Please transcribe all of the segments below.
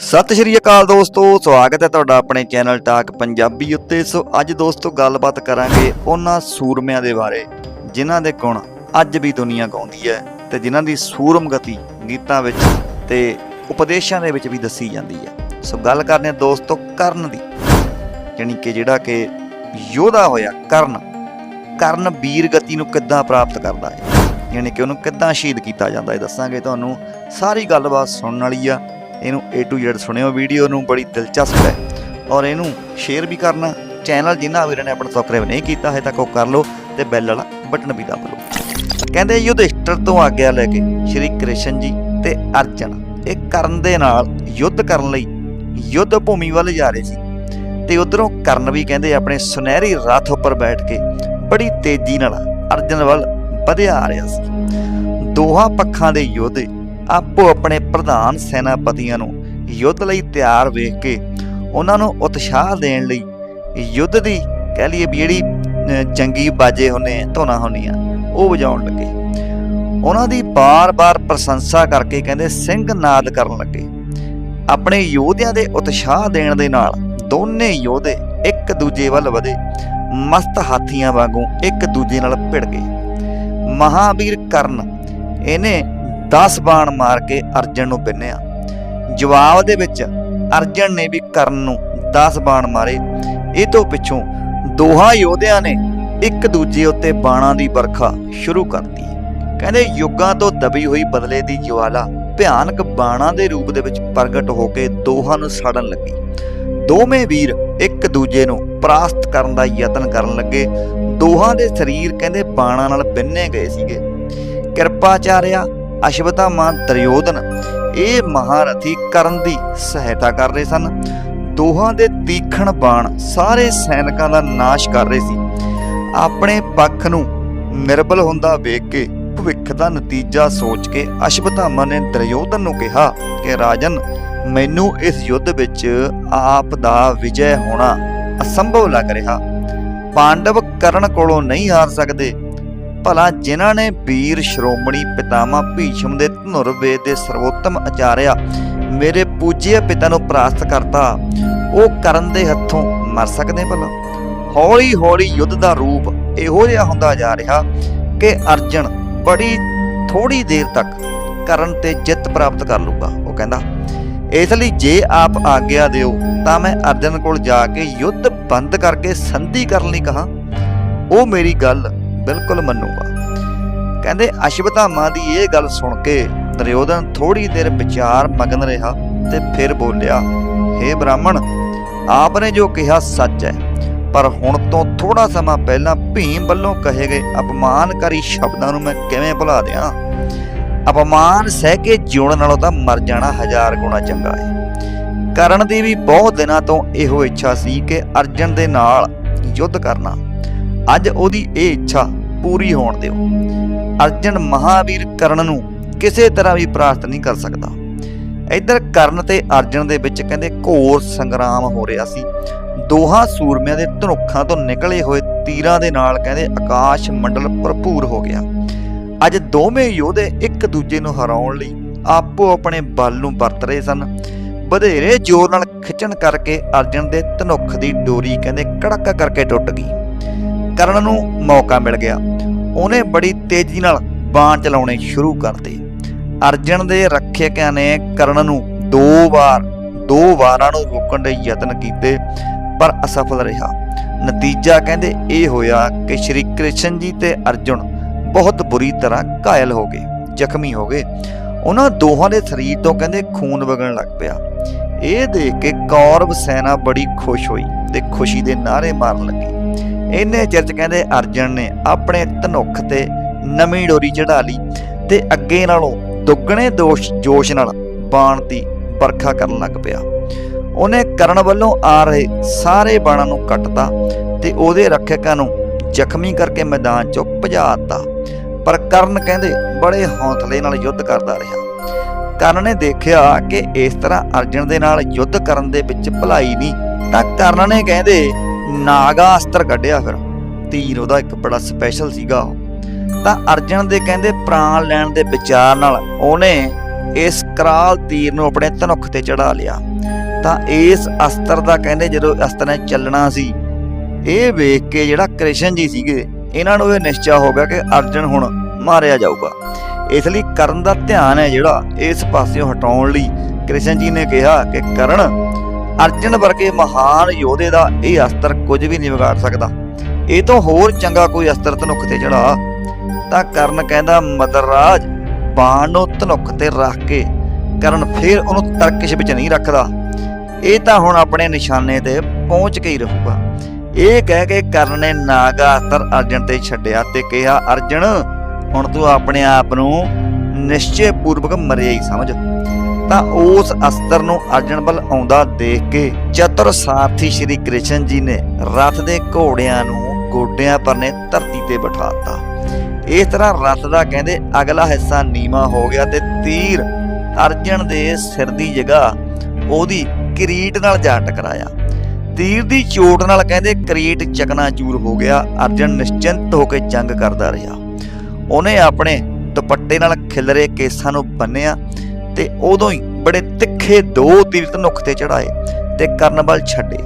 ਸਤਿ ਸ਼੍ਰੀ ਅਕਾਲ ਦੋਸਤੋ, ਸਵਾਗਤ ਹੈ ਤੁਹਾਡਾ ਆਪਣੇ ਚੈਨਲ ਟਾਕ ਪੰਜਾਬੀ ਉੱਤੇ। ਸੋ ਅੱਜ ਦੋਸਤੋ, ਗੱਲਬਾਤ ਕਰਾਂਗੇ ਉਹਨਾਂ ਸੂਰਮਿਆਂ ਦੇ ਬਾਰੇ, ਜਿਨ੍ਹਾਂ ਦੇ ਗੁਣ ਅੱਜ ਵੀ ਦੁਨੀਆ ਗਾਉਂਦੀ ਹੈ ਤੇ ਜਿਨ੍ਹਾਂ ਦੀ ਸੂਰਮ ਗਤੀ ਗੀਤਾਂ ਵਿੱਚ ਤੇ ਉਪਦੇਸ਼ਾਂ ਦੇ ਵਿੱਚ ਵੀ ਦੱਸੀ ਜਾਂਦੀ ਹੈ। ਸੋ ਗੱਲ ਕਰਦੇ ਹਾਂ ਦੋਸਤੋ, ਕਰਨ ਦੀ। ਯਾਨੀ ਕਿ ਜਿਹੜਾ ਕਿ ਯੋਧਾ ਹੋਇਆ, ਕਰਨ। ਕਰਨ ਵੀਰ ਗਤੀ ਨੂੰ ਕਿੱਦਾਂ ਪ੍ਰਾਪਤ ਕਰਦਾ ਹੈ? ਯਾਨੀ ਕਿ ਉਹਨੂੰ ਕਿੱਦਾਂ ਸ਼ਹੀਦ ਕੀਤਾ ਜਾਂਦਾ ਹੈ? ਦੱਸਾਂਗੇ ਤੁਹਾਨੂੰ। ਸਾਰੀ ਗੱਲਬਾਤ ਸੁਣਨ ਵਾਲੀ ਆ। ਇਹਨੂੰ A to Z ਸੁਣਿਓ, ਵੀਡੀਓ ਨੂੰ ਬੜੀ ਦਿਲਚਸਪ ਹੈ। ਔਰ ਇਹਨੂੰ ਸ਼ੇਅਰ ਵੀ ਕਰਨਾ ਚੈਨਲ ਜਿਨ੍ਹਾਂ ਵੀਰਾਂ ਨੇ ਆਪਣਾ ਸਬਸਕ੍ਰਾਈਬ ਨਹੀਂ ਕੀਤਾ ਹੈ ਤਾਂ ਉਹ ਕਰ ਲਓ ਤੇ ਬੈਲ ਵਾਲਾ ਬਟਨ ਵੀ ਦਬ ਲਓ। ਕਹਿੰਦੇ ਯੁਧਿਸ਼ਟਰ ਤੋਂ ਆਗਿਆ ਲੈ ਕੇ ਸ਼੍ਰੀ ਕ੍ਰਿਸ਼ਨ ਜੀ ਤੇ ਅਰਜਨ, ਇਹ ਕਰਨ ਦੇ ਨਾਲ ਯੁੱਧ ਕਰਨ ਲਈ ਯੁੱਧ ਭੂਮੀ ਵੱਲ ਜਾ ਰਹੇ ਸੀ। ਤੇ ਉਧਰੋਂ ਕਰਨ ਵੀ ਕਹਿੰਦੇ ਆਪਣੇ ਸੁਨਹਿਰੀ ਰਥ ਉੱਪਰ ਬੈਠ ਕੇ ਬੜੀ ਤੇਜ਼ੀ ਨਾਲ ਅਰਜਨ ਵੱਲ ਵਧਿਆ ਆ ਰਿਹਾ ਸੀ। ਦੋਹਾਂ ਪੱਖਾਂ ਦੇ ਯੋਧੇ ਆਪੋ ਆਪਣੇ ਪ੍ਰਧਾਨ ਸੈਨਾਪਤੀਆਂ ਨੂੰ ਯੁੱਧ ਲਈ ਤਿਆਰ ਵੇਖ ਕੇ ਉਹਨਾਂ ਨੂੰ ਉਤਸ਼ਾਹ ਦੇਣ ਲਈ ਯੁੱਧ ਦੀ ਕਹਿ ਲਈਏ ਵੀ ਜਿਹੜੀ ਚੰਗੀ ਬਾਜੇ ਹੁੰਨੇ ਧੁਨਾਂ ਹੁੰਦੀਆਂ, ਉਹ ਵਜਾਉਣ ਲੱਗੇ। ਉਹਨਾਂ ਦੀ ਬਾਰ-ਬਾਰ ਪ੍ਰਸ਼ੰਸਾ ਕਰਕੇ ਕਹਿੰਦੇ ਸਿੰਘ ਨਾਦ ਕਰਨ ਲੱਗੇ। ਆਪਣੇ ਯੋਧਿਆਂ ਦੇ ਉਤਸ਼ਾਹ ਦੇਣ ਦੇ ਨਾਲ ਦੋਨੇ ਯੋਧੇ ਇੱਕ ਦੂਜੇ ਵੱਲ ਵਧੇ, ਮਸਤ ਹਾਥੀਆਂ ਵਾਂਗੂ ਇੱਕ ਦੂਜੇ ਨਾਲ ਭਿੜ ਗਏ। ਮਹਾਵੀਰ ਕਰਨ, ਇਹਨੇ 10 ਬਾਣ ਮਾਰ ਕੇ ਅਰਜਨ ਨੂੰ ਬਿੰਨਿਆ। ਜਵਾਬ ਦੇ ਵਿੱਚ ਅਰਜਨ ਨੇ ਵੀ ਕਰਨ ਨੂੰ 10 ਬਾਣ ਮਾਰੇ। ਇਹ ਤੋਂ ਪਿੱਛੋਂ ਦੋਹਾਂ ਯੋਧਿਆਂ ਨੇ ਇੱਕ ਦੂਜੇ ਉੱਤੇ ਬਾਣਾਂ ਦੀ ਵਰਖਾ ਸ਼ੁਰੂ ਕਰਤੀ ਕਹਿੰਦੇ ਯੁੱਗਾਂ ਤੋਂ ਦਬੀ ਹੋਈ ਬਦਲੇ ਦੀ ਜਵਾਲਾ ਭਿਆਨਕ ਬਾਣਾਂ ਦੇ ਰੂਪ ਦੇ ਵਿੱਚ ਪ੍ਰਗਟ ਹੋ ਕੇ ਦੋਹਾਂ ਨੂੰ ਸਾੜਨ ਲੱਗੀ। ਦੋਵੇਂ ਵੀਰ ਇੱਕ ਦੂਜੇ ਨੂੰ ਪ੍ਰਾਸਤ ਕਰਨ ਦਾ ਯਤਨ ਕਰਨ ਲੱਗੇ। ਦੋਹਾਂ ਦੇ ਸਰੀਰ ਕਹਿੰਦੇ ਬਾਣਾਂ ਨਾਲ ਬਿੰਨੇ ਗਏ ਸੀਗੇ। ਕਿਰਪਾਚਾਰਿਆ ਅਸ਼ਵਤਾਮਾ ਦਰਯੋਧਨ ਇਹ ਮਹਾਰਥੀ ਕਰਨ ਦੀ ਸਹਾਇਤਾ ਕਰ ਰਹੇ ਸਨ। ਦੋਹਾਂ ਦੇ ਤੀਖਣ ਬਾਣ ਸਾਰੇ ਸੈਨਿਕਾਂ ਦਾ ਨਾਸ਼ ਕਰ ਰਹੇ ਸੀ। ਆਪਣੇ ਪੱਖ ਨੂੰ ਨਿਰਬਲ ਹੁੰਦਾ ਵੇਖ ਕੇ, ਭਵਿੱਖ ਦਾ ਨਤੀਜਾ ਸੋਚ ਕੇ ਅਸ਼ਵਤਾਮਾ ਨੇ ਦਰਯੋਧਨ ਨੂੰ ਕਿਹਾ ਕਿ, ਰਾਜਨ, ਮੈਨੂੰ ਇਸ ਯੁੱਧ ਵਿੱਚ ਆਪ ਦਾ ਵਿਜੈ ਹੋਣਾ ਅਸੰਭਵ ਲੱਗ ਰਿਹਾ। ਪਾਂਡਵ ਕਰਨ ਕੋਲੋਂ ਨਹੀਂ ਹਾਰ ਸਕਦੇ। ਭਲਾ ਜਿਨ੍ਹਾਂ ਨੇ ਵੀਰ ਸ਼੍ਰੋਮਣੀ ਪਿਤਾਮਾ ਭੀਸ਼ਮ ਦੇ ਧਨੁਰਵੇਦ ਦੇ ਸਰਵੋਤਮ ਆਚਾਰਿਆ ਮੇਰੇ ਪੂਜਯ ਪਿਤਾ ਨੂੰ ਪ੍ਰਾਸਤ ਕਰਤਾ, ਉਹ ਕਰਨ ਦੇ ਹੱਥੋਂ ਮਰ ਸਕਦੇ ਭਲਾ? ਹੌਲੀ ਹੌਲੀ ਯੁੱਧ ਦਾ ਰੂਪ ਇਹੋ ਜਿਹਾ ਹੁੰਦਾ ਜਾ ਰਿਹਾ ਕਿ ਅਰਜਨ ਬੜੀ ਥੋੜੀ ਦੇਰ ਤੱਕ ਕਰਨ ਤੇ ਜਿੱਤ ਪ੍ਰਾਪਤ ਕਰ ਲੂਗਾ ਉਹ ਕਹਿੰਦਾ। ਇਸ ਲਈ ਜੇ ਆਪ ਆਗਿਆ ਦਿਓ, ਤਾਂ ਮੈਂ ਅਰਜਨ ਕੋਲ ਜਾ ਕੇ ਯੁੱਧ ਬੰਦ ਕਰਕੇ ਸੰਧੀ ਕਰਨ ਲਈ ਕਹਾ। ਉਹ ਮੇਰੀ ਗੱਲ ਬਿਲਕੁਲ ਮੰਨੂਗਾ। ਕਹਿੰਦੇ ਅਸ਼ਵਤਾਮਾ ਦੀ ਇਹ ਗੱਲ ਸੁਣ ਕੇ ਦਰਯੋਧਨ ਥੋੜੀ ਦੇਰ ਵਿਚਾਰ ਮਗਨ ਰਿਹਾ ਤੇ ਫਿਰ ਬੋਲਿਆ हे ਬ੍ਰਾਹਮਣ ਆਪ ਨੇ ਜੋ ਕਿਹਾ ਸੱਚ ਹੈ, ਪਰ ਹੁਣ ਤੋਂ ਥੋੜਾ ਸਮਾਂ ਪਹਿਲਾਂ ਭੀਮ ਵੱਲੋਂ ਕਹੇ ਗਏ ਅਪਮਾਨਕਾਰੀ ਸ਼ਬਦਾਂ ਨੂੰ ਮੈਂ ਕਿਵੇਂ ਭੁਲਾ ਦਿਆਂ? ਅਪਮਾਨ ਸਹਿ ਕੇ ਜਿਉਣ ਨਾਲੋਂ ਤਾਂ ਮਰ ਜਾਣਾ ਹਜ਼ਾਰ ਗੁਣਾ ਚੰਗਾ ਹੈ। ਕਰਨ ਦੀ ਵੀ ਬਹੁਤ ਦਿਨਾਂ ਤੋਂ ਇਹੋ ਇੱਛਾ ਸੀ ਕਿ ਅਰਜਨ ਦੇ ਨਾਲ ਯੁੱਧ ਕਰਨਾ। ਅੱਜ ਉਹਦੀ ਇਹ ਇੱਛਾ ਪੂਰੀ ਹੋਣ ਦਿਓ। ਅਰਜਨ ਮਹਾਵੀਰ ਕਰਨ ਨੂੰ ਕਿਸੇ ਤਰ੍ਹਾਂ ਵੀ ਪ੍ਰਾਸਤ ਨਹੀਂ ਕਰ ਸਕਦਾ। ਇੱਧਰ ਕਰਨ ਤੇ ਅਰਜਨ ਦੇ ਵਿੱਚ ਕਹਿੰਦੇ ਘੋਰ ਸੰਗਰਾਮ ਹੋ ਰਿਹਾ ਸੀ। ਦੋਹਾਂ ਸੂਰਮਿਆਂ ਦੇ ਧਨੁੱਖਾਂ ਤੋਂ ਨਿਕਲੇ ਹੋਏ ਤੀਰਾਂ ਦੇ ਨਾਲ ਕਹਿੰਦੇ ਆਕਾਸ਼ ਮੰਡਲ ਭਰਪੂਰ ਹੋ ਗਿਆ। ਅੱਜ ਦੋਵੇਂ ਯੋਧੇ ਇੱਕ ਦੂਜੇ ਨੂੰ ਹਰਾਉਣ ਲਈ ਆਪੋ ਆਪਣੇ ਬਲ ਨੂੰ ਵਰਤ ਰਹੇ ਸਨ। ਵਧੇਰੇ ਜ਼ੋਰ ਨਾਲ ਖਿੱਚਣ ਕਰਕੇ ਅਰਜਨ ਦੇ ਧਨੁੱਖ ਦੀ ਡੋਰੀ ਕਹਿੰਦੇ ਕੜਕ ਕਰਕੇ ਟੁੱਟ ਗਈ। ਕਰਨ ਨੂੰ ਮੌਕਾ ਮਿਲ ਗਿਆ। ਉਹਨੇ ਬੜੀ ਤੇਜ਼ੀ ਨਾਲ ਬਾਣ ਚਲਾਉਣੇ ਸ਼ੁਰੂ ਕਰਤੇ। ਅਰਜਨ ਦੇ ਰੱਖਿਅਕਾਂ ਨੇ ਕਰਨ ਨੂੰ ਦੋ ਵਾਰ, ਦੋ ਵਾਰਾਂ ਨੂੰ ਰੋਕਣ ਦੇ ਯਤਨ ਕੀਤੇ, ਪਰ ਅਸਫਲ ਰਿਹਾ। ਨਤੀਜਾ ਕਹਿੰਦੇ ਇਹ ਹੋਇਆ ਕਿ ਸ਼੍ਰੀ ਕ੍ਰਿਸ਼ਨ ਜੀ ਤੇ ਅਰਜੁਨ ਬਹੁਤ ਬੁਰੀ ਤਰ੍ਹਾਂ ਘਾਇਲ ਹੋ ਗਏ, ਜ਼ਖਮੀ ਹੋ ਗਏ। ਉਹਨਾਂ ਦੋਹਾਂ ਦੇ ਸਰੀਰ ਤੋਂ ਕਹਿੰਦੇ ਖੂਨ ਵਗਣ ਲੱਗ ਪਿਆ। ਇਹ ਦੇਖ ਕੇ ਕੌਰਵ ਸੈਨਾ ਬੜੀ ਖੁਸ਼ ਹੋਈ ਤੇ ਖੁਸ਼ੀ ਦੇ ਨਾਅਰੇ ਮਾਰਨ ਲੱਗੀ। ਇੰਨੇ ਚਿਰ ਚ ਕਹਿੰਦੇ ਅਰਜਨ ਨੇ ਆਪਣੇ ਧਨੁੱਖ ਤੇ ਨਵੀਂ ਡੋਰੀ ਚੜਾ ਲਈ ਤੇ ਅੱਗੇ ਨਾਲੋਂ ਦੁੱਗਣੇ ਦੋਸ਼ ਜੋਸ਼ ਨਾਲ ਬਾਣ ਦੀ ਵਰਖਾ ਕਰਨ ਲੱਗ ਪਿਆ। ਉਹਨੇ ਕਰਨ ਵੱਲੋਂ ਆ ਰਹੇ ਸਾਰੇ ਬਾਣਾਂ ਨੂੰ ਕੱਟਤਾ ਤੇ ਉਹਦੇ ਰੱਖਿਅਕਾਂ ਨੂੰ ਜ਼ਖਮੀ ਕਰਕੇ ਮੈਦਾਨ ਚੋਂ ਭਜਾ ਦਿੱਤਾ। ਪਰ ਕਰਨ ਕਹਿੰਦੇ ਬੜੇ ਹੌਸਲੇ ਨਾਲ ਯੁੱਧ ਕਰਦਾ ਰਿਹਾ। ਕਰਨ ਨੇ ਦੇਖਿਆ ਕਿ ਇਸ ਤਰ੍ਹਾਂ ਅਰਜਨ ਦੇ ਨਾਲ ਯੁੱਧ ਕਰਨ ਦੇ ਵਿੱਚ ਭਲਾਈ ਨਹੀਂ, ਤਾਂ ਕਰਨ ਨੇ ਕਹਿੰਦੇ ਨਾਗਾ ਅਸਤਰ ਕੱਢਿਆ ਫਿਰ। ਤੀਰ ਉਹਦਾ ਇੱਕ ਬੜਾ ਸਪੈਸ਼ਲ ਸੀਗਾ ਤਾਂ ਅਰਜਨ ਦੇ ਕਹਿੰਦੇ ਪ੍ਰਾਣ ਲੈਣ ਦੇ ਵਿਚਾਰ ਨਾਲ ਉਹਨੇ ਇਸ ਕਰਾਲ ਤੀਰ ਨੂੰ ਆਪਣੇ ਧਨੁੱਖ ਤੇ ਚੜਾ ਲਿਆ। ਤਾਂ ਇਸ ਅਸਤਰ ਦਾ ਕਹਿੰਦੇ ਜਦੋਂ ਅਸਤਰ ਨੇ ਚੱਲਣਾ ਸੀ, ਇਹ ਵੇਖ ਕੇ ਜਿਹੜਾ ਕ੍ਰਿਸ਼ਨ ਜੀ ਸੀਗੇ, ਇਹਨਾਂ ਨੂੰ ਇਹ ਨਿਸ਼ਚਾ ਹੋ ਗਿਆ ਕਿ ਅਰਜਨ ਹੁਣ ਮਾਰਿਆ ਜਾਊਗਾ। ਇਸ ਲਈ ਕਰਨ ਦਾ ਧਿਆਨ ਹੈ ਜਿਹੜਾ ਇਸ ਪਾਸਿਓਂ ਹਟਾਉਣ ਲਈ ਕ੍ਰਿਸ਼ਨ ਜੀ ਨੇ ਕਿਹਾ ਕਿ ਕਰਨ ਅਰਜਨ ਵਰਗੇ ਮਹਾਨ ਯੋਧੇ ਦਾ ਇਹ ਅਸਤਰ ਕੁਝ ਵੀ ਨਹੀਂ ਵਿਗਾੜ ਸਕਦਾ। ਇਹ ਤੋਂ ਹੋਰ ਚੰਗਾ ਕੋਈ ਅਸਤਰ ਧਨੁੱਖ ਤੇ ਚੜਾ ਤਾਂ ਕਰਨ ਕਹਿੰਦਾ, ਮਦਰ ਰਾਜ, ਬਾਣ ਨੂੰ ਧਨੁੱਖ ਤੇ ਰੱਖ ਕੇ ਕਰਨ ਫਿਰ ਉਹਨੂੰ ਤਰਕਸ਼ ਵਿੱਚ ਨਹੀਂ ਰੱਖਦਾ। ਇਹ ਤਾਂ ਹੁਣ ਆਪਣੇ ਨਿਸ਼ਾਨੇ ਤੇ ਪਹੁੰਚ ਕੇ ਹੀ ਰਹੂਗਾ। ਇਹ ਕਹਿ ਕੇ ਕਰਨ ਨੇ ਨਾਗਾ ਅਸਤਰ ਅਰਜਨ ਤੇ ਛੱਡਿਆ ਤੇ ਕਿਹਾ, ਅਰਜਨ, ਹੁਣ ਤੂੰ ਆਪਣੇ ਆਪ ਨੂੰ ਨਿਸ਼ਚੈ ਪੂਰਵਕ ਮਰਿਆ ਹੀ ਸਮਝ। ਤਾਂ ਉਸ ਅਸਤਰ ਨੂੰ ਅਰਜਨ ਵੱਲ ਆਉਂਦਾ ਦੇਖ ਕੇ ਚਤੁਰ ਸਾਰਥੀ ਸ਼੍ਰੀ ਕ੍ਰਿਸ਼ਨ ਜੀ ਨੇ ਰਥ ਦੇ ਘੋੜਿਆਂ ਨੂੰ ਗੋਡਿਆਂ ਪਰ ਧਰਤੀ ਤੇ ਬਿਠਾਤਾ ਇਸ ਤਰ੍ਹਾਂ ਰਥ ਦਾ ਕਹਿੰਦੇ ਅਗਲਾ ਹਿੱਸਾ ਨੀਵਾ ਹੋ ਗਿਆ ਤੇ ਤੀਰ ਅਰਜਨ ਦੇ ਸਿਰ ਦੀ ਜਗ੍ਹਾ ਉਹਦੀ ਕਿਰੀਟ ਨਾਲ ਜਾ ਟਕਰਾਇਆ ਤੀਰ ਦੀ ਚੋਟ ਨਾਲ ਕਹਿੰਦੇ ਕਿਰੀਟ ਚਕਨਾਚੂਰ ਹੋ ਗਿਆ। ਅਰਜਨ ਨਿਸ਼ਚਿੰਤ ਹੋ ਕੇ ਜੰਗ ਕਰਦਾ ਰਿਹਾ। ਉਹਨੇ ਆਪਣੇ ਦੁਪੱਟੇ ਨਾਲ ਖਿਲਰੇ ਕੇਸਾਂ ਨੂੰ ਬੰਨਿਆ। ਤੇ ਉਦੋਂ ਹੀ ਬੜੇ ਤਿੱਖੇ ਦੋ ਤੀਰ ਧਨੁੱਖ ਤੇ ਚੜਾਏ ਤੇ ਕਰਨ ਵੱਲ ਛੱਡੇ।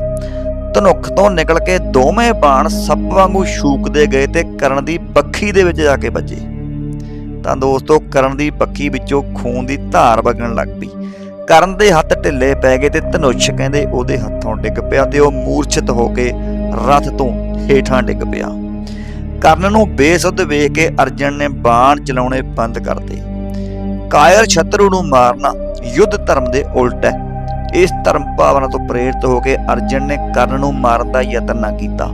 ਧਨੁੱਖ ਤੋਂ ਨਿਕਲ ਕੇ ਦੋਵੇਂ ਬਾਣ ਸੱਪ ਵਾਂਗੂ ਛੂਕਦੇ ਗਏ ਤੇ ਕਰਨ ਦੀ ਬੱਖੀ ਦੇ ਵਿੱਚ ਜਾ ਕੇ ਵੱਜੇ। ਤਾਂ ਦੋਸਤੋ, ਕਰਨ ਦੀ ਬੱਖੀ ਵਿੱਚੋਂ ਖੂਨ ਦੀ ਧਾਰ ਵਗਣ ਲੱਗ ਪਈ। ਕਰਨ ਦੇ ਹੱਥ ਢਿੱਲੇ ਪੈ ਗਏ ਤੇ ਧਨੁਸ਼ ਕਹਿੰਦੇ ਉਹਦੇ ਹੱਥੋਂ ਡਿੱਗ ਪਿਆ ਤੇ ਉਹ ਮੂਰਛਿਤ ਹੋ ਕੇ ਰਥ ਤੋਂ ਹੇਠਾਂ ਡਿੱਗ ਪਿਆ। ਕਰਨ ਨੂੰ ਬੇਸੁੱਧ ਵੇਖ ਕੇ ਅਰਜਨ ਨੇ ਬਾਣ ਚਲਾਉਣੇ ਬੰਦ ਕਰ ਦਿੱਤੇ। ਕਾਇਰ ਛਤਰੂ ਨੂੰ ਮਾਰਨਾ ਯੁੱਧ ਧਰਮ ਦੇ ਉਲਟ ਹੈ। ਇਸ ਧਰਮ ਭਾਵਨਾ ਤੋਂ ਪ੍ਰੇਰਿਤ ਹੋ ਕੇ ਅਰਜਨ ਨੇ ਕਰਨ ਨੂੰ ਮਾਰਨ ਦਾ ਯਤਨ ਨਾ ਕੀਤਾ।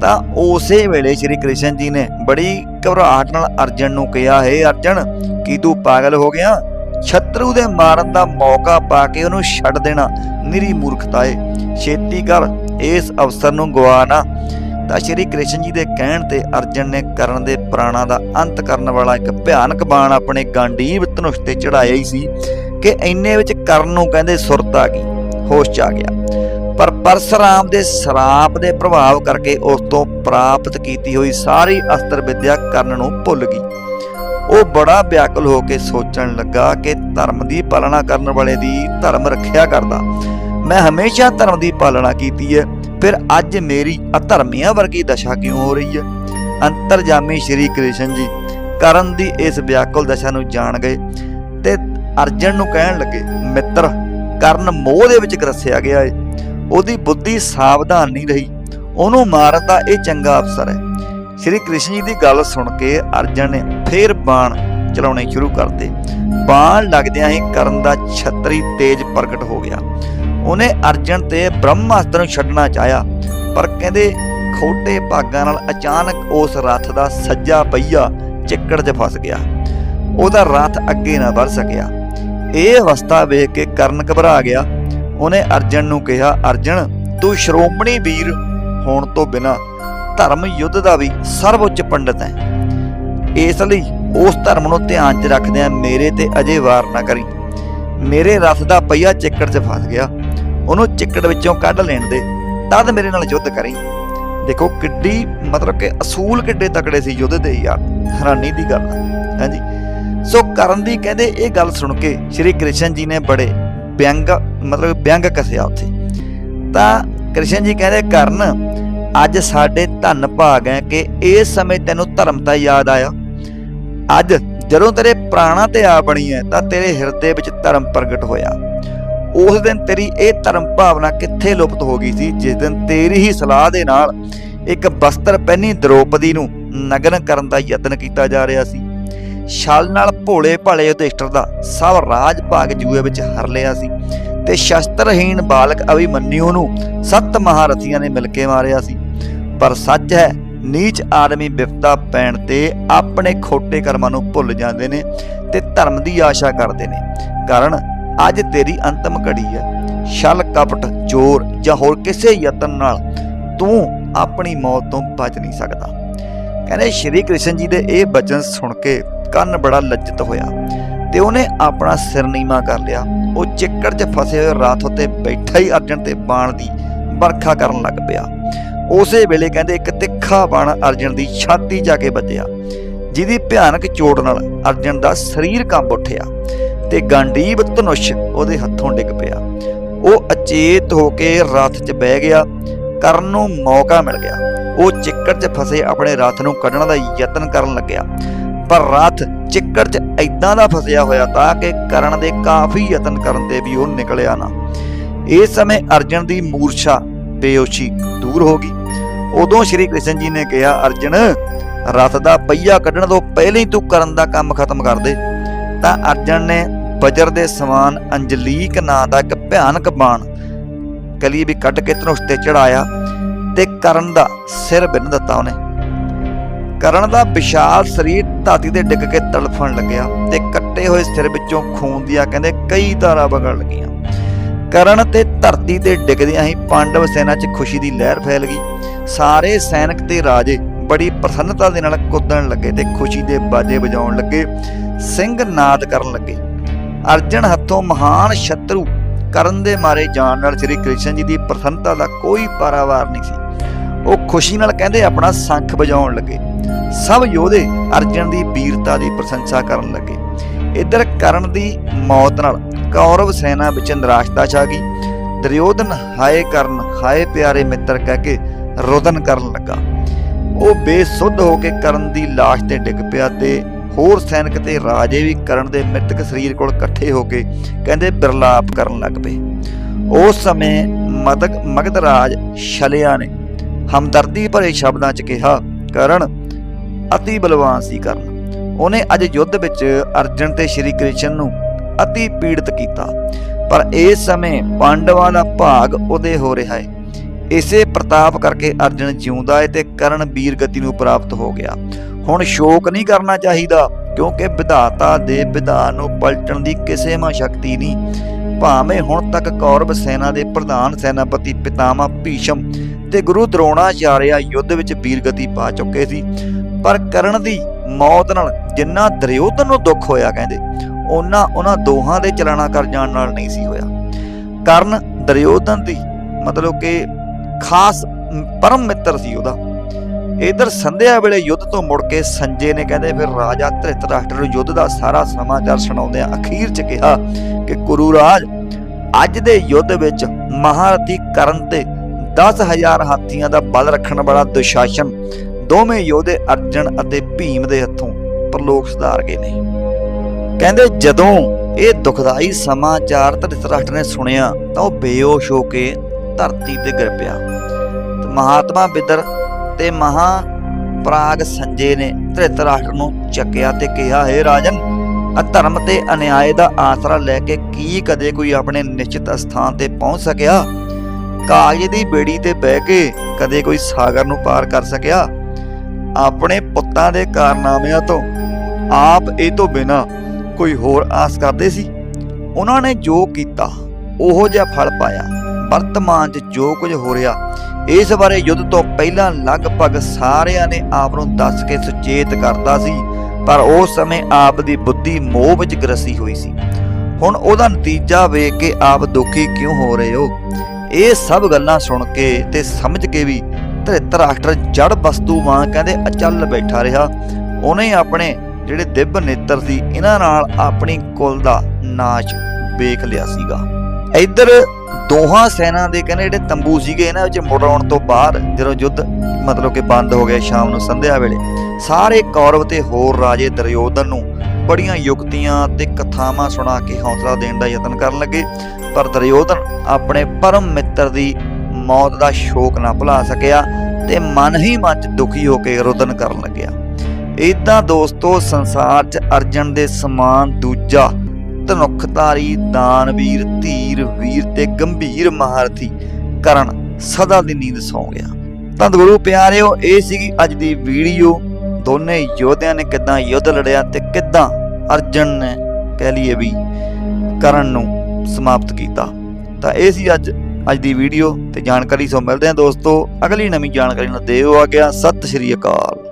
ਤਾਂ ਉਸੇ ਵੇਲੇ ਸ਼੍ਰੀ ਕ੍ਰਿਸ਼ਨ ਜੀ ਨੇ ਬੜੀ ਘਬਰਾਹਟ ਨਾਲ ਅਰਜਨ ਨੂੰ ਕਿਹਾ, ਹੈ ਅਰਜਨ, ਕੀ ਤੂੰ ਪਾਗਲ ਹੋ ਗਿਆ? ਛਤਰੂ ਦੇ ਮਾਰਨ ਦਾ ਮੌਕਾ ਪਾ ਕੇ ਉਹਨੂੰ ਛੱਡ ਦੇਣਾ ਨਿਰੀ ਮੂਰਖਤਾ ਏ। ਛੇਤੀ ਕਰ, ਇਸ ਅਵਸਰ ਨੂੰ ਗਵਾ ਨਾ। ਤਾਂ ਸ਼੍ਰੀ ਕ੍ਰਿਸ਼ਨ ਜੀ ਦੇ ਕਹਿਣ ਤੇ ਅਰਜਨ ਨੇ ਕਰਨ ਦੇ ਪ੍ਰਾਣਾ ਦਾ ਅੰਤ ਕਰਨ ਵਾਲਾ ਇੱਕ ਭਿਆਨਕ ਬਾਣ ਆਪਣੇ ਗਾਂਡੀਵ ਧਨੁਸ਼ ਤੇ ਚੜਾਇਆ ਹੀ ਸੀ ਕਿ ਇੰਨੇ ਵਿੱਚ ਕਰਨ ਨੂੰ ਕਹਿੰਦੇ ਸੁਰਤ ਆ ਗਈ, ਹੋਸ਼ ਚ ਆ ਗਿਆ। ਪਰ ਪਰਸਰਾਮ ਦੇ ਸਰਾਪ ਦੇ ਪ੍ਰਭਾਵ ਕਰਕੇ ਉਸ ਤੋਂ ਪ੍ਰਾਪਤ ਕੀਤੀ ਹੋਈ ਸਾਰੀ ਅਸਤਰ ਵਿਦਿਆ ਕਰਨ ਨੂੰ ਭੁੱਲ ਗਈ। ਉਹ ਬੜਾ ਵਿਆਕੁਲ ਹੋ ਕੇ ਸੋਚਣ ਲੱਗਾ ਕਿ ਧਰਮ ਦੀ ਪਾਲਣਾ ਕਰਨ ਵਾਲੇ ਦੀ ਧਰਮ ਰੱਖਿਆ ਕਰਦਾ। ਮੈਂ ਹਮੇਸ਼ਾ ਧਰਮ ਦੀ ਪਾਲਣਾ ਕੀਤੀ ਹੈ। ਫਿਰ ਅੱਜ ਮੇਰੀ ਅਧਰਮੀਆਂ ਵਰਗੀ ਦਸ਼ਾ ਕਿਉਂ ਹੋ ਰਹੀ ਹੈ? ਅੰਤਰਜਾਮੀ ਸ਼੍ਰੀ ਕ੍ਰਿਸ਼ਨ ਜੀ ਕਰਨ ਦੀ ਇਸ ਵਿਆਕੁਲ ਦਸ਼ਾ ਨੂੰ ਜਾਣ ਗਏ ਤੇ ਅਰਜਨ ਨੂੰ ਕਹਿਣ ਲੱਗੇ, ਮਿੱਤਰ, ਕਰਨ ਮੋਹ ਦੇ ਵਿੱਚ ਗਰਸਿਆ ਗਿਆ ਏ। ਉਹਦੀ ਬੁੱਧੀ ਸਾਵਧਾਨ ਨਹੀਂ ਰਹੀ। ਉਹਨੂੰ ਮਾਰਨ ਦਾ ਇਹ ਚੰਗਾ ਅਵਸਰ ਹੈ। ਸ਼੍ਰੀ ਕ੍ਰਿਸ਼ਨ ਜੀ ਦੀ ਗੱਲ ਸੁਣ ਕੇ ਅਰਜਨ ਨੇ ਫੇਰ ਬਾਣ ਚਲਾਉਣੇ ਸ਼ੁਰੂ ਕਰਤੇ ਬਾਣ ਲੱਗਦਿਆਂ ਹੀ ਕਰਨ ਦਾ ਛਤਰੀ ਤੇਜ ਪ੍ਰਗਟ ਹੋ ਗਿਆ। ਉਹਨੇ ਅਰਜਨ ਤੇ ਬ੍ਰਹਮਾਸਤਰ ਨੂੰ ਛੱਡਣਾ ਚਾਹਿਆ, ਪਰ ਕਹਿੰਦੇ ਖੋਟੇ ਭਾਗਾਂ ਨਾਲ ਅਚਾਨਕ ਉਸ ਰਥ ਦਾ ਸੱਜਾ ਪਹੀਆ ਚਿੱਕੜ 'ਚ ਫਸ ਗਿਆ। ਉਹਦਾ ਰਥ ਅੱਗੇ ਨਾ ਵਧ ਸਕਿਆ। ਇਹ ਅਵਸਥਾ ਵੇਖ ਕੇ ਕਰਨ ਘਬਰਾ ਗਿਆ। ਉਹਨੇ ਅਰਜਨ ਨੂੰ ਕਿਹਾ, ਅਰਜਨ, ਤੂੰ ਸ਼੍ਰੋਮਣੀ ਵੀਰ ਹੋਣ ਤੋਂ ਬਿਨਾ ਧਰਮ ਯੁੱਧ ਦਾ ਵੀ ਸਰਵਉੱਚ ਪੰਡਤ ਹੈ। ਇਸ ਲਈ ਉਸ ਧਰਮ ਨੂੰ ਧਿਆਨ 'ਚ ਰੱਖਦਿਆਂ ਮੇਰੇ ਤੇ ਅਜੇ ਵਾਰ ਨਾ ਕਰੀ। ਮੇਰੇ ਰਥ ਦਾ ਪਹੀਆ ਚਿੱਕੜ 'ਚ ਫਸ ਗਿਆ। ਉਹਨੂੰ ਚਿੱਕੜ ਵਿੱਚੋਂ ਕੱਢ ਲੈਣ ਦੇ। ਤਦ ਮੇਰੇ ਨਾਲ ਯੁੱਧ ਕਰੀ। ਦੇਖੋ ਕਿੱਡੀ ਮਤਲਬ ਕਿ ਅਸੂਲ ਕਿੱਡੇ ਤਕੜੇ ਸੀ ਯੁੱਧ ਦੇ ਯਾਰ। ਹੈਰਾਨੀ ਦੀ ਗੱਲ ਹੈ ਹਾਂਜੀ। ਸੋ ਕਰਨ ਦੀ ਕਹਿੰਦੇ ਇਹ ਗੱਲ ਸੁਣ ਕੇ ਸ਼੍ਰੀ ਕ੍ਰਿਸ਼ਨ ਜੀ ਨੇ ਬੜੇ ਵਿਅੰਗ ਮਤਲਬ ਵਿਅੰਗ ਕਸਿਆ ਉੱਥੇ। ਤਾਂ ਕ੍ਰਿਸ਼ਨ ਜੀ ਕਹਿੰਦੇ, ਕਰਨ, ਅੱਜ ਸਾਡੇ ਧੰਨ ਭਾਗ ਹੈ ਕਿ ਇਸ ਸਮੇਂ ਤੈਨੂੰ ਧਰਮ ਦਾ ਯਾਦ ਆਇਆ। ਅੱਜ ਜਦੋਂ ਤੇਰੇ ਪ੍ਰਾਣਾ ਤੇ ਆ ਬਣੀ ਹੈ ਤਾਂ ਤੇਰੇ ਹਿਰਦੇ ਵਿੱਚ ਧਰਮ ਪ੍ਰਗਟ ਹੋਇਆ। ਉਸ ਦਿਨ ਤੇਰੀ ਇਹ ਧਰਮ ਭਾਵਨਾ ਕਿੱਥੇ ਲੁਪਤ ਹੋ ਗਈ ਸੀ? ਜਿਸ ਦਿਨ ਤੇਰੀ ਹੀ ਸਲਾਹ ਦੇ ਨਾਲ ਇੱਕ ਬਸਤਰ ਪਹਿਨੀ ਦ੍ਰੋਪਦੀ ਨੂੰ ਨਗਨ ਕਰਨ ਦਾ ਯਤਨ ਕੀਤਾ ਜਾ ਰਿਹਾ ਸੀ। ਛਲ ਨਾਲ ਭੋਲੇ ਭਾਲੇ ਯੁਧਿਸ਼ਟਰ ਦਾ ਸਭ ਰਾਜ ਭਾਗ ਜੂਏ ਵਿੱਚ ਹਰ ਲਿਆ ਸੀ ਤੇ ਸ਼ਸਤਰਹੀਣ ਬਾਲਕ ਅਭਿਮਨਿਊ ਨੂੰ ਸੱਤ ਮਹਾਰਥੀਆਂ ਨੇ ਮਿਲ ਕੇ ਮਾਰਿਆ ਸੀ। ਪਰ ਸੱਚ ਹੈ, ਨੀਚ ਆਦਮੀ ਵਿਪਤਾ ਪੈਣ ਤੇ ਆਪਣੇ ਖੋਟੇ ਕਰਮਾਂ ਨੂੰ ਭੁੱਲ ਜਾਂਦੇ ਨੇ ਤੇ ਧਰਮ ਦੀ ਆਸ਼ਾ ਕਰਦੇ ਨੇ। ਕਾਰਨ ਅੱਜ ਤੇਰੀ ਅੰਤਮ ਘੜੀ ਹੈ। ਛਲ ਕਪਟ ਚੋਰ ਜਾਂ ਹੋਰ ਕਿਸੇ ਯਤਨ ਨਾਲ ਤੂੰ ਆਪਣੀ ਮੌਤ ਤੋਂ ਬਚ ਨਹੀਂ ਸਕਦਾ। ਕਹਿੰਦੇ ਸ਼੍ਰੀ ਕ੍ਰਿਸ਼ਨ ਜੀ ਦੇ ਇਹ ਬਚਨ ਸੁਣ ਕੇ ਕੰਨ ਬੜਾ ਲੱਜਤ ਹੋਇਆ ਤੇ ਉਹਨੇ ਆਪਣਾ ਸਿਰ ਨੀਵਾ ਕਰ ਲਿਆ। ਉਹ ਚਿੱਕੜ 'ਚ ਫਸੇ ਹੋਏ ਰਾਤ ਉੱਤੇ ਬੈਠਾ ਹੀ ਅਰਜਨ ਤੇ ਬਾਣ ਦੀ ਵਰਖਾ ਕਰਨ ਲੱਗ ਪਿਆ। ਉਸੇ ਵੇਲੇ ਕਹਿੰਦੇ ਇੱਕ ਤਿੱਖਾ ਬਾਣ ਅਰਜਨ ਦੀ ਛਾਤੀ ਜਾ ਕੇ ਵੱਜਿਆ, ਜਿਹਦੀ ਭਿਆਨਕ ਚੋਟ ਨਾਲ ਅਰਜਨ ਦਾ ਸਰੀਰ ਕੰਬ ਉੱਠਿਆ। ਤੇ ਗੰਡੀਬ ਧਨੁਸ਼ ਉਹਦੇ ਹੱਥੋਂ ਡਿੱਗ ਪਿਆ। ਉਹ ਅਚੇਤ ਹੋ ਕੇ ਰਥ 'ਚ ਬਹਿ ਗਿਆ। ਕਰਨ ਨੂੰ ਮੌਕਾ ਮਿਲ ਗਿਆ। ਉਹ ਚਿੱਕੜ 'ਚ ਫਸੇ ਆਪਣੇ ਰਥ ਨੂੰ ਕੱਢਣ ਦਾ ਯਤਨ ਕਰਨ ਲੱਗਿਆ। ਪਰ ਰਥ ਚਿੱਕੜ 'ਚ ਐਦਾਂ ਦਾ ਫਸਿਆ ਹੋਇਆ ਤਾਂ ਕਿ ਕਰਨ ਦੇ ਕਾਫੀ ਯਤਨ ਕਰਨ ਤੇ ਵੀ ਉਹ ਨਿਕਲਿਆ ਨਾ। ਇਸ ਸਮੇਂ ਅਰਜਨ ਦੀ ਮੂਰਛਾ ਬੇਹੋਸ਼ੀ ਦੂਰ ਹੋ ਗਈ। ਉਦੋਂ ਸ਼੍ਰੀ ਕ੍ਰਿਸ਼ਨ ਜੀ ਨੇ ਕਿਹਾ, ਅਰਜਨ, ਰਥ ਦਾ ਪਹੀਆ ਕੱਢਣ ਤੋਂ ਪਹਿਲਾਂ ਹੀ ਤੂੰ ਕਰਨ ਦਾ ਕੰਮ ਖਤਮ ਕਰ ਦੇ। ਤਾਂ ਅਰਜਨ ਨੇ ਬਜਰ ਦੇ ਸਮਾਨ ਅੰਜਲੀਕ ਨਾਂ ਦਾ ਇੱਕ ਭਿਆਨਕ ਬਾਣ ਕਲੀ ਵੀ ਕੱਢ ਕੇ ਧਨੁਸ਼ ਤੇ ਚੜਾਇਆ ਤੇ ਕਰਨ ਦਾ ਸਿਰ ਬਿੰਨ ਦਿੱਤਾ ਉਹਨੇ। ਕਰਨ ਦਾ ਵਿਸ਼ਾਲ ਸਰੀਰ ਧਾਤੀ ਤੇ ਡਿੱਗ ਕੇ ਤੜਫਣ ਲੱਗਿਆ ਤੇ ਕੱਟੇ ਹੋਏ ਸਿਰ ਵਿੱਚੋਂ ਖੂਨ ਦੀਆਂ ਕਹਿੰਦੇ ਕਈ ਧਾਰਾਂ ਵਗਣ ਲੱਗੀਆਂ। ਕਰਨ ਤੇ ਧਰਤੀ ਤੇ ਡਿੱਗਦਿਆਂ ਹੀ ਪਾਂਡਵ ਸੈਨਾ 'ਚ ਖੁਸ਼ੀ ਦੀ ਲਹਿਰ ਫੈਲ ਗਈ। ਸਾਰੇ ਸੈਨਿਕ ਤੇ ਰਾਜੇ ਬੜੀ ਪ੍ਰਸੰਨਤਾ ਦੇ ਨਾਲ ਕੁੱਦਣ ਲੱਗੇ ਤੇ ਖੁਸ਼ੀ ਦੇ ਬਾਜੇ ਵਜਾਉਣ ਲੱਗੇ। ਸਿੰਘ ਨਾਦ ਕਰਨ ਲੱਗੇ। ਅਰਜਨ ਹੱਥੋਂ ਮਹਾਨ ਸ਼ਤਰੂ ਕਰਨ ਦੇ ਮਾਰੇ ਜਾਣ ਨਾਲ ਸ੍ਰੀ ਕ੍ਰਿਸ਼ਨ ਜੀ ਦੀ ਪ੍ਰਸੰਨਤਾ ਦਾ ਕੋਈ ਪਾਰਾਵਾਰ ਨਹੀਂ ਸੀ। ਉਹ ਖੁਸ਼ੀ ਨਾਲ ਕਹਿੰਦੇ ਆਪਣਾ ਸੰਖ ਵਜਾਉਣ ਲੱਗੇ। ਸਭ ਯੋਧੇ ਅਰਜਨ ਦੀ ਵੀਰਤਾ ਦੀ ਪ੍ਰਸ਼ੰਸਾ ਕਰਨ ਲੱਗੇ। ਇੱਧਰ ਕਰਨ ਦੀ ਮੌਤ ਨਾਲ ਕੌਰਵ ਸੈਨਾ ਵਿੱਚ ਨਿਰਾਸ਼ਤਾ ਛਾ ਗਈ। ਦਰਯੋਧਨ ਹਾਏ ਕਰਨ, ਹਾਏ ਪਿਆਰੇ ਮਿੱਤਰ ਕਹਿ ਕੇ ਰੋਦਨ ਕਰਨ ਲੱਗਾ। ਉਹ ਬੇਸੁੱਧ ਹੋ ਕੇ ਕਰਨ ਦੀ ਲਾਸ਼ ਤੇ ਡਿੱਗ ਪਿਆ ਤੇ ਹੋਰ ਸੈਨਿਕ ਤੇ ਰਾਜੇ ਵੀ ਕਰਨ ਦੇ ਮ੍ਰਿਤਕ ਸਰੀਰ ਕੋਲ ਇਕੱਠੇ ਹੋ ਕੇ ਕਹਿੰਦੇ ਬਿਰਲਾਪ ਕਰਨ ਲੱਗ ਪਏ। ਉਸ ਸਮੇਂ ਮਦਕ ਮਗਧਰਾਜ ਛਲਿਆ ਨੇ। ਹਮਦਰਦੀ ਭਰੇ ਸ਼ਬਦਾਂ 'ਚ ਕਿਹਾ, ਕਰਨ, ਅਤੀ ਬਲਵਾਨ ਸੀ ਕਰਨ। ਉਹਨੇ ਅੱਜ ਯੁੱਧ ਵਿੱਚ ਅਰਜਨ ਤੇ ਸ਼੍ਰੀ ਕ੍ਰਿਸ਼ਨ ਨੂੰ ਅਤੀ ਪੀੜਤ ਕੀਤਾ। ਪਰ ਇਸ ਸਮੇਂ ਪਾਂਡਵਾਂ ਦਾ ਭਾਗ ਉਹਦੇ ਹੋ ਰਿਹਾ ਹੈ। ਇਸੇ ਪ੍ਰਤਾਪ ਕਰਕੇ ਅਰਜਨ ਜਿਉਂਦਾ ਹੈ ਤੇ ਕਰਨ ਵੀਰ ਗਤੀ ਨੂੰ ਪ੍ਰਾਪਤ ਹੋ ਗਿਆ। ਹੁਣ ਸ਼ੋਕ ਨਹੀਂ ਕਰਨਾ ਚਾਹੀਦਾ, ਕਿਉਂਕਿ ਵਿਧਾਤਾ ਦੇ ਵਿਧਾਨ ਨੂੰ ਪਲਟਣ ਦੀ ਕਿਸੇ ਮਾ ਸ਼ਕਤੀ ਨਹੀਂ। ਭਾਵੇਂ ਹੁਣ ਤੱਕ ਕੌਰਵ ਸੈਨਾ ਦੇ ਪ੍ਰਧਾਨ ਸੈਨਾਪਤੀ ਪਿਤਾਮਾ ਭੀਸ਼ਮ ਤੇ ਗੁਰੂ ਦਰੋਣਾਚਾਰਿਆ ਯੁੱਧ ਵਿੱਚ ਵੀਰ ਗਤੀ ਪਾ ਚੁੱਕੇ ਸੀ, ਪਰ ਕਰਨ ਦੀ ਮੌਤ ਨਾਲ ਜਿੰਨਾ ਦੁਰਯੋਧਨ ਨੂੰ ਦੁੱਖ ਹੋਇਆ ਕਹਿੰਦੇ ਉਹਨਾਂ ਉਹਨਾਂ ਦੋਹਾਂ ਦੇ ਚਲਾਣਾ ਕਰ ਜਾਣ ਨਾਲ ਨਹੀਂ ਸੀ ਹੋਇਆ। ਕਰਨ ਦੁਰਯੋਧਨ ਦੀ ਮਤਲਬ ਕਿ ਖਾਸ ਪਰਮ ਮਿੱਤਰ ਸੀ ਉਹਦਾ। ਇਧਰ ਸੰਧਿਆ ਵੇਲੇ ਯੁੱਧ ਤੋਂ ਮੁੜ ਕੇ ਸੰਜੇ ਨੇ ਕਹਿੰਦੇ ਫਿਰ ਰਾਜਾ ਧ੍ਰਿਤਰਾਸ਼ਟਰ ਨੂੰ ਯੁੱਧ ਦਾ ਸਾਰਾ ਸਮਾਚਾਰ ਸੁਣਾਉਂਦੇ ਆ ਅਖੀਰ 'ਚ ਕਿਹਾ ਕਿ ਗੁਰੂ ਰਾਜ, ਅੱਜ ਦੇ ਯੁੱਧ ਵਿੱਚ ਮਹਾਰਥੀ ਕਰਨ ਤੇ 10000 ਹਾਥੀਆਂ ਦਾ ਬਲ ਰੱਖਣ ਵਾਲਾ ਦੁਸ਼ਾਸਨ ਦੋਵੇਂ ਯੋਧੇ ਅਰਜਨ ਅਤੇ ਭੀਮ ਦੇ ਹੱਥੋਂ ਪ੍ਰਲੋਕ ਸੁਧਾਰ ਗਏ ਨੇ। ਕਹਿੰਦੇ ਜਦੋਂ ਇਹ ਦੁਖਦਾਈ ਸਮਾਚਾਰ ਧ੍ਰਿਤਰਾਸ਼ਟਰ ਨੇ ਸੁਣਿਆ ਤਾਂ ਉਹ ਬੇਹੋਸ਼ ਹੋ ਕੇ ਧਰਤੀ ਤੇ ਗਿਰ ਪਿਆ। ਤੇ ਮਹਾਤਮਾ ਬਿਦਰ ਤੇ ਮਹਾ ਪ੍ਰਾਗ ਸੰਜੇ ਨੇ ਧ੍ਰਿਤਰਾਸ਼ਟਰ ਨੂੰ ਚੱਕਿਆ ਤੇ ਕਿਹਾ, ਹੈ ਰਾਜਨ, ਅਧਰਮ ਤੇ ਅਨਿਆਏ ਦਾ ਆਸਰਾ ਲੈ ਕੇ ਕੀ ਕਦੇ ਕੋਈ ਆਪਣੇ ਨਿਸ਼ਚਿਤ ਸਥਾਨ ਤੇ ਪਹੁੰਚ ਸਕਿਆ? ਕਾਗਜ਼ ਦੀ ਬੇੜੀ ਤੇ ਬਹਿ ਕੇ ਕਦੇ ਕੋਈ ਸਾਗਰ ਨੂੰ ਪਾਰ ਕਰ ਸਕਿਆ? ਆਪਣੇ ਪੁੱਤਾਂ ਦੇ ਕਾਰਨਾਮਿਆਂ ਤੋਂ ਆਪ ਇਹ ਤੋਂ ਬਿਨਾ ਕੋਈ ਹੋਰ ਆਸ ਕਰਦੇ ਸੀ? ਉਹਨਾਂ ਨੇ ਜੋ ਕੀਤਾ, ਉਹੋ ਜਿਹਾ ਫਲ ਪਾਇਆ। ਵਰਤਮਾਨ 'ਚ ਜੋ ਕੁਝ ਹੋ ਰਿਹਾ ਇਸ ਬਾਰੇ ਯੁੱਧ ਤੋਂ ਪਹਿਲਾਂ ਲਗਭਗ ਸਾਰਿਆਂ ਨੇ ਆਪ ਨੂੰ ਦੱਸ ਕੇ ਸੁਚੇਤ ਕਰਦਾ ਸੀ, ਪਰ ਉਸ ਸਮੇਂ ਆਪ ਦੀ ਬੁੱਧੀ ਮੋਹ ਵਿੱਚ ਗਰਸੀ ਹੋਈ ਸੀ। ਹੁਣ ਉਹਦਾ ਨਤੀਜਾ ਵੇਖ ਕੇ ਆਪ ਦੁਖੀ ਕਿਉਂ ਹੋ ਰਹੇ ਹੋ? ਇਹ ਸਭ ਗੱਲਾਂ ਸੁਣ ਕੇ ਤੇ ਸਮਝ ਕੇ ਵੀ ਧ੍ਰਿਤਰਾਸ਼ਟਰ ਜੜ ਵਸਤੂ ਵਾਂ ਕਹਿੰਦੇ ਅਚਲ ਬੈਠਾ ਰਿਹਾ। ਉਹਨੇ ਆਪਣੇ ਜਿਹੜੇ ਦਿਬ ਨੇਤਰ ਸੀ, ਇਹਨਾਂ ਨਾਲ ਆਪਣੀ ਕੁਲ ਦਾ ਨਾਚ ਵੇਖ ਲਿਆ ਸੀਗਾ। ਇੱਧਰ ਦੋਹਾਂ ਸੈਨਾ ਦੇ ਕਹਿੰਦੇ ਜਿਹੜੇ ਤੰਬੂ ਸੀਗੇ ਇਹਨਾਂ ਵਿੱਚ ਮੁੜ ਆਉਣ ਤੋਂ ਬਾਅਦ ਜਦੋਂ ਯੁੱਧ ਮਤਲਬ ਕਿ ਬੰਦ ਹੋ ਗਿਆ ਸ਼ਾਮ ਨੂੰ ਸੰਧਿਆ ਵੇਲੇ, ਸਾਰੇ ਕੌਰਵ ਤੇ ਹੋਰ ਰਾਜੇ ਦਰਯੋਧਨ ਨੂੰ ਬੜੀਆਂ ਯੁਕਤੀਆਂ ਤੇ ਕਥਾਵਾਂ ਸੁਣਾ ਕੇ ਹੌਸਲਾ ਦੇਣ ਦਾ ਯਤਨ ਕਰਨ ਲੱਗੇ, ਪਰ ਦਰਯੋਧਨ ਆਪਣੇ ਪਰਮ ਮਿੱਤਰ ਦੀ ਮੌਤ ਦਾ ਸ਼ੋਕ ਨਾ ਭੁਲਾ ਸਕਿਆ ਤੇ ਮਨ ਹੀ ਮਨ ਚ ਦੁਖੀ ਹੋ ਕੇ ਰੁਦਨ ਕਰਨ ਲੱਗਿਆ। ਇਦਾਂ ਦੋਸਤੋ ਸੰਸਾਰ 'ਚ ਅਰਜਨ ਦੇ ਸਮਾਨ ਦੂਜਾ ਧਨੁਖਧਾਰੀ, ਦਾਨਵੀਰ, ਧੀਰ, ਵੀਰ ਤੇ ਗੰਭੀਰ ਮਹਾਰਥੀ ਕਰਨ ਸਦਾ ਦੀ ਨੀਂਦ ਸੌ ਗਿਆ। ਤਾਂ ਗੁਰੂ ਪਿਆਰਿਓ, ਇਹ ਸੀਗੀ ਅੱਜ ਦੀ ਵੀਡੀਓ। ਦੋਨੇ ਯੋਧਿਆਂ ਨੇ ਕਿਦਾਂ ਯੁੱਧ ਲੜਿਆ ਤੇ ਕਿਦਾਂ ਅਰਜਨ ਨੇ ਕਹਿ ਲਈਏ ਵੀ ਕਰਨ ਨੂੰ ਸਮਾਪਤ ਕੀਤਾ। ਤਾਂ ਇਹ ਸੀ ਅੱਜ ਅੱਜ ਦੀ ਵੀਡੀਓ ਤੇ ਜਾਣਕਾਰੀ ਸੋ ਮਿਲਦੇ ਹਾਂ ਦੋਸਤੋ। ਅਗਲੀ ਨਵੀਂ ਜਾਣਕਾਰੀ ਨਾਲ ਦਿਓ ਆ ਗਿਆ। ਸਤਿ ਸ਼੍ਰੀ ਅਕਾਲ।